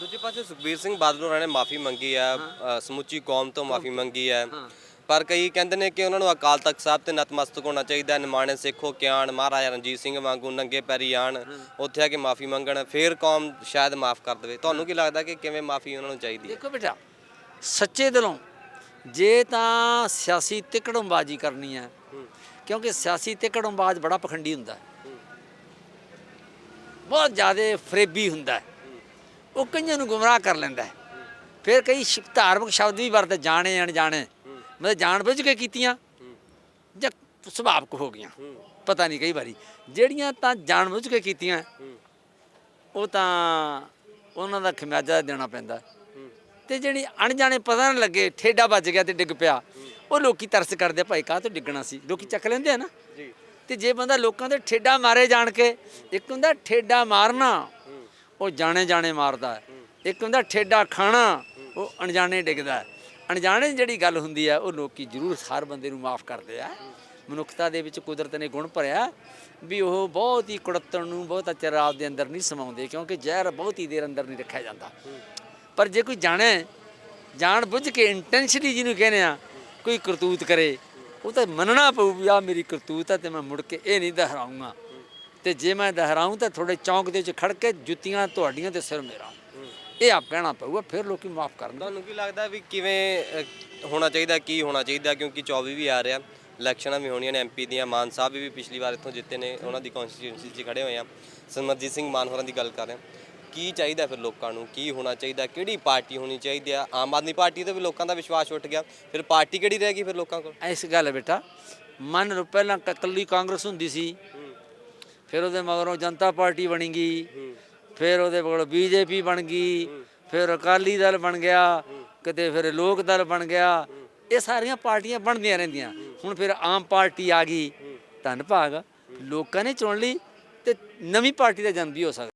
ਦੂਜੇ ਪਾਸੇ ਸੁਖਬੀਰ ਸਿੰਘ ਬਾਦਲ ਹੋਰਾਂ ਨੇ ਮਾਫੀ ਮੰਗੀ ਆ ਅ, ਸਮੁੱਚੀ ਕੌਮ ਤੋਂ ਮਾਫੀ ਮੰਗੀ ਹੈ। ਪਰ ਕਈ ਕਹਿੰਦੇ ਨੇ ਕਿ ਉਹਨਾਂ ਨੂੰ ਅਕਾਲ ਤਖਤ ਸਾਹਿਬ ਤੇ ਨਤਮਸਤਕ ਹੋਣਾ ਚਾਹੀਦਾ। ਨਿਮਾਣੇ ਸਿੱਖੋ ਕਿਆਣ ਮਹਾਰਾਜਾ ਰਣਜੀਤ ਸਿੰਘ ਵਾਂਗੂ ਨੰਗੇ ਪੈਰੀ ਆਣ ਉੱਥੇ ਆ ਕੇ ਮਾਫੀ ਮੰਗਣ ਫਿਰ ਕੌਮ ਸ਼ਾਇਦ ਮਾਫ ਕਰ ਦੇਵੇ। ਤੁਹਾਨੂੰ ਕੀ ਲੱਗਦਾ ਕਿ ਕਿਵੇਂ ਮਾਫੀ ਉਹਨਾਂ ਨੂੰ ਚਾਹੀਦੀ ਹੈ? ਦੇਖੋ ਬੇਟਾ ਸੱਚੇ ਦਿਲੋਂ ਜੇ ਤਾਂ ਸਿਆਸੀ ਤਿਕੜਮਬਾਜ਼ੀ ਕਰਨੀ ਹੈ। ਕਿਉਂਕਿ ਸਿਆਸੀ ਤਿਕੜਮਬਾਜ਼ ਬੜਾ ਪਖੰਡੀ ਹੁੰਦਾ ਹੈ। ਬਹੁਤ ਜ਼ਿਆਦਾ ਫਰੇਬੀ ਹੁੰਦਾ ਹੈ। ਉਹ ਕਈਆਂ ਨੂੰ ਗੁੰਮਰਾਹ ਕਰ ਲੈਂਦਾ ਹੈ। ਫਿਰ ਕਈ ਸ਼- ਧਾਰਮਿਕ ਸ਼ਬਦ ਵੀ ਵਰਤੇ ਜਾਣੇ ਅਣਜਾਣੇ। ਮਤਲਬ ਜਾਣ ਬੁੱਝ ਕੇ ਕੀਤੀਆਂ ਜਾਂ ਸੁਭਾਵਕ ਹੋ ਗਈਆਂ। ਪਤਾ ਨਹੀਂ ਕਈ ਵਾਰੀ। ਜਿਹੜੀਆਂ ਤਾਂ ਜਾਣ ਬੁੱਝ ਕੇ ਕੀਤੀਆਂ ਉਹ ਤਾਂ ਉਹਨਾਂ ਦਾ ਖਮਿਆਜਾ ਦੇਣਾ ਪੈਂਦਾ। ਤੇ ਜਿਹੜੀ ਅਣਜਾਣੇ ਪਤਾ ਨਾ ਲੱਗੇ ਠੇਡਾ ਵੱਜ ਗਿਆ ਤੇ ਡਿੱਗ ਪਿਆ ਉਹ ਲੋਕੀ ਤਰਸ ਕਰਦੇ ਭਾਈ ਕਾਹ ਤੋਂ ਡਿੱਗਣਾ ਸੀ? ਲੋਕੀ ਚੱਕ ਲੈਂਦੇ ਆ ਨਾ। ਤੇ ਜੇ ਬੰਦਾ ਲੋਕਾਂ ਦੇ ਠੇਡਾ ਮਾਰੇ ਜਾਣ ਕੇ ਇੱਕ ਹੁੰਦਾ ਠੇਡਾ ਮਾਰਨਾ ਉਹ ਜਾਣੇ ਜਾਣੇ ਮਾਰਦਾ ਹੈ। ਇੱਕ ਹੁੰਦਾ ਠੇਡਾ ਖਾਣਾ, ਉਹ ਅਣਜਾਣੇ ਡਿੱਗਦਾ ਹੈ। ਅਣਜਾਣੇ ਜਿਹੜੀ ਗੱਲ ਹੁੰਦੀ ਹੈ, ਉਹ ਲੋਕੀ ਜ਼ਰੂਰ ਹਰ ਬੰਦੇ ਨੂੰ ਮਾਫ ਕਰਦੇ ਆ ਮਨੁੱਖਤਾ ਦੇ ਵਿੱਚ ਕੁਦਰਤ ਨੇ ਗੁਣ ਭਰਿਆ ਵੀ ਉਹ ਬਹੁਤ ਹੀ ਕੁੜੱਤਣ ਨੂੰ ਬਹੁਤ ਚਿਰ ਆਪ ਦੇ ਅੰਦਰ ਨਹੀਂ ਸਮਾਉਂਦੇ ਕਿਉਂਕਿ ਜ਼ਹਿਰ ਬਹੁਤ ਹੀ ਦੇਰ ਅੰਦਰ ਨਹੀਂ ਰੱਖਿਆ ਜਾਂਦਾ ਪਰ ਜੇ ਕੋਈ ਜਾਣੇ, ਜਾਣ ਬੁੱਝ ਕੇ ਇੰਟੈਂਸ਼ਨਲੀ ਜਿਹਨੂੰ ਕਹਿੰਦੇ ਆ, ਕੋਈ ਕਰਤੂਤ ਕਰੇ, ਉਹ ਤਾਂ ਮੰਨਣਾ ਪਊ ਵੀ ਆ ਮੇਰੀ ਕਰਤੂਤ ਹੈ ਤੇ ਮੈਂ ਮੁੜ ਕੇ ਇਹ ਨਹੀਂ ਦੁਹਰਾਊਂਗਾ ਤੇ ਜੇ ਮੈਂ ਦੁਹਰਾਊਂ ਤਾਂ ਥੋੜੇ ਚੌਂਕ ਦੇ ਵਿੱਚ ਖੜ ਕੇ ਜੁੱਤੀਆਂ ਤੁਹਾਡੀਆਂ ਤੇ ਸਿਰ ਮੇਰਾ। ਇਹ ਆਪ ਕਹਿਣਾ ਪਊਗਾ ਫਿਰ ਲੋਕੀ ਮਾਫ ਕਰਨ ਤੁਹਾਨੂੰ ਕੀ ਲੱਗਦਾ ਵੀ ਕਿਵੇਂ ਹੋਣਾ ਚਾਹੀਦਾ ਕੀ ਹੋਣਾ ਚਾਹੀਦਾ? ਕਿਉਂਕਿ 24 ਵੀ ਆ ਰਿਹਾ ਇਲੈਕਸ਼ਨਾਂ ਵੀ ਹੋਣੀਆਂ ਨੇ ਐਮਪੀ ਦੀਆਂ ਮਾਨ ਸਾਹਿਬ ਵੀ ਪਿਛਲੀ ਵਾਰ ਇੱਥੋਂ ਜਿੱਤੇ ਨੇ ਉਹਨਾਂ ਦੀ ਕਨਸਟੀਟਿਊਂਸੀ 'ਚ ਖੜੇ ਹੋਏ ਆ। ਸਿਮਰਜੀਤ ਸਿੰਘ ਮਾਨ ਹੋਰਾਂ ਦੀ ਗੱਲ ਕਰ ਰਹੇ ਹਾਂ। ਕੀ ਚਾਹੀਦਾ ਫਿਰ ਲੋਕਾਂ ਨੂੰ? ਕੀ ਹੋਣਾ ਚਾਹੀਦਾ? ਕਿਹੜੀ ਪਾਰਟੀ ਹੋਣੀ ਚਾਹੀਦੀ ਆ? ਆਮ ਆਦਮੀ ਪਾਰਟੀ ਤੇ ਵੀ ਲੋਕਾਂ ਦਾ ਵਿਸ਼ਵਾਸ ਉੱਠ ਗਿਆ। ਫਿਰ ਪਾਰਟੀ ਕਿਹੜੀ ਰਹੇਗੀ ਫਿਰ ਲੋਕਾਂ ਕੋਲ? ਇਸ ਗੱਲ ਹੈ ਬੇਟਾ ਮੰਨ ਲਓ ਪਹਿਲਾਂ ਕ- ਇਕੱਲੀ ਕਾਂਗਰਸ ਹੁੰਦੀ ਸੀ। ਫਿਰ ਉਹਦੇ ਮਗਰੋਂ ਜਨਤਾ ਪਾਰਟੀ ਬਣੀ ਗਈ। ਫਿਰ ਉਹਦੇ ਕੋਲ ਬੀਜੇਪੀ ਬਣ ਗਈ। ਫਿਰ ਅਕਾਲੀ ਦਲ ਬਣ ਗਿਆ। ਕਿਤੇ ਫਿਰ ਲੋਕ ਦਲ ਬਣ ਗਿਆ। ਇਹ ਸਾਰੀਆਂ ਪਾਰਟੀਆਂ ਬਣਦੀਆਂ ਰਹਿੰਦੀਆਂ। ਹੁਣ ਫਿਰ ਆਮ ਪਾਰਟੀ ਆ ਗਈ। ਧੰਨ ਭਾਗ। ਲੋਕਾਂ ਨੇ ਚੁਣ ਲਈ ਤੇ ਨਵੀਂ ਪਾਰਟੀ ਦਾ ਜਨਮ ਵੀ ਹੋ ਸਕਦਾ।